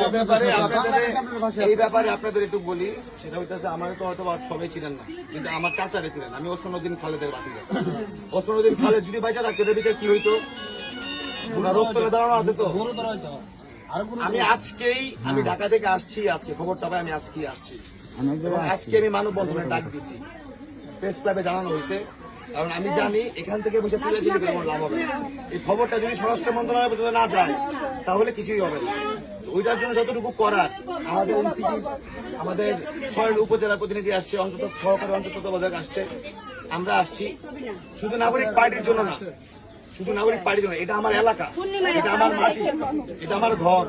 এই ব্যাপারে আপনাদের- এই ব্যাপারে আপনাদের একটু বলি সেটা হইতেছে আমার তো হয়তো সবাই ছিলেন না কিন্তু আমার চাচারে ছিলেন আমি ওসমানুদ্দিন খালেদের ওসমানুদ্দিন খালেদ যদি বাইচা থাকতে এদের বিচার কি হইতো? রোগ দাঁড়ানো আছে তো। আমি আজকেই আমি ঢাকা থেকে আসছি আজকে খবরটা পাই আমি আজকেই আসছি। আজকে আমি মানববন্ধনের ডাক দিছি। প্রেস ক্লাবে জানানো হয়েছে। কারণ আমি জানি এখান থেকে বসে তুলে দিলে আমার লাভ হবে এই খবরটা যদি স্বরাষ্ট্র মন্ত্রণালয় পর্যন্ত না যায়, তাহলে কিছুই হবে না। ওইটার জন্য যতটুকু করার, আমাদের এনসিপি, আমাদের ছয় উপজেলা প্রতিনিধি আসছে, অন্তত সহকারী অন্তত আসছে আমরা আসছি। শুধু নাগরিক পার্টির জন্য না শুধু নাগরিক পার্টির জন্য। এটা আমার এলাকা। এটা আমার মাটি। এটা আমার ঘর।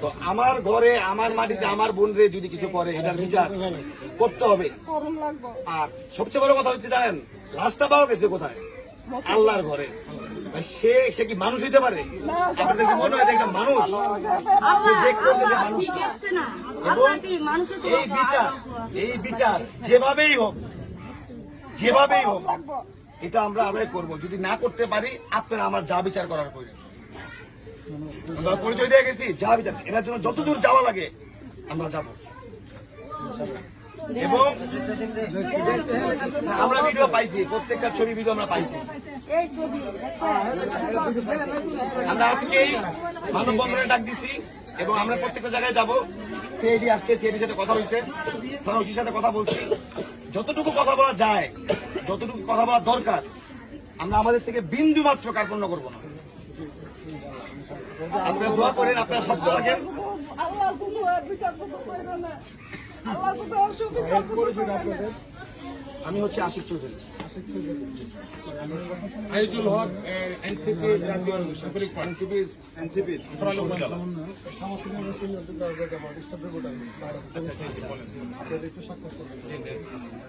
তো আমার ঘরে আমার মাটিতে আমার বোনরে যদি কিছু করে এটার বিচার করতে হবে। আর সবচেয়ে বড় কথা হচ্ছে জানেন লাশটা পাওয়া গেছে কোথায়? আল্লাহর ঘরে। সে সে কি মানুষ হইতে পারে? আপনাদের কি মনে হয় একটা মানুষ? সে যে যে মানুষ এবং এই বিচার এই বিচার যেভাবেই হোক যেভাবেই হোক এটা আমরা আদায় করব। যদি না করতে পারি, আপনারা আমার যা বিচার করার আমরা পরিচয় দিয়ে গেছি, যা বিচার। এটার জন্য যতদূর যাওয়া লাগে, আমরা যাব। এবং আমরা ভিডিও পাইছি, প্রত্যেকটা ছবি ভিডিও আমরা পাইছি? আমরা আজকেই মানববন্ধনে ডাক দিছি। এবং আমরা প্রত্যেকটা জায়গায় যাব। সিআইডি আসছে, সিআইডির সাথে কথা হয়েছে থানা ওসির সাথে কথা বলছি। যতটুকু কথা বলা যায়, যতটুকু কথা বলা দরকার, আমরা আমাদের থেকে বিন্দু মাত্র কার্পণ্য করব না। আপনারা দোয়া করেন, আপনারা শব্দ থাকেন। আল্লাহ আল্লাহ আমি হচ্ছে আশিক চৌধুরী। আইজুল হক এনসিপি জাতীয় এনসিপি এনসিপি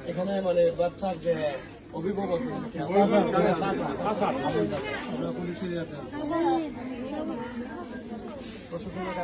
এখানে মানে বাচ্চার যে অভিভাবক আমরা পুলিশের প্রশাসনের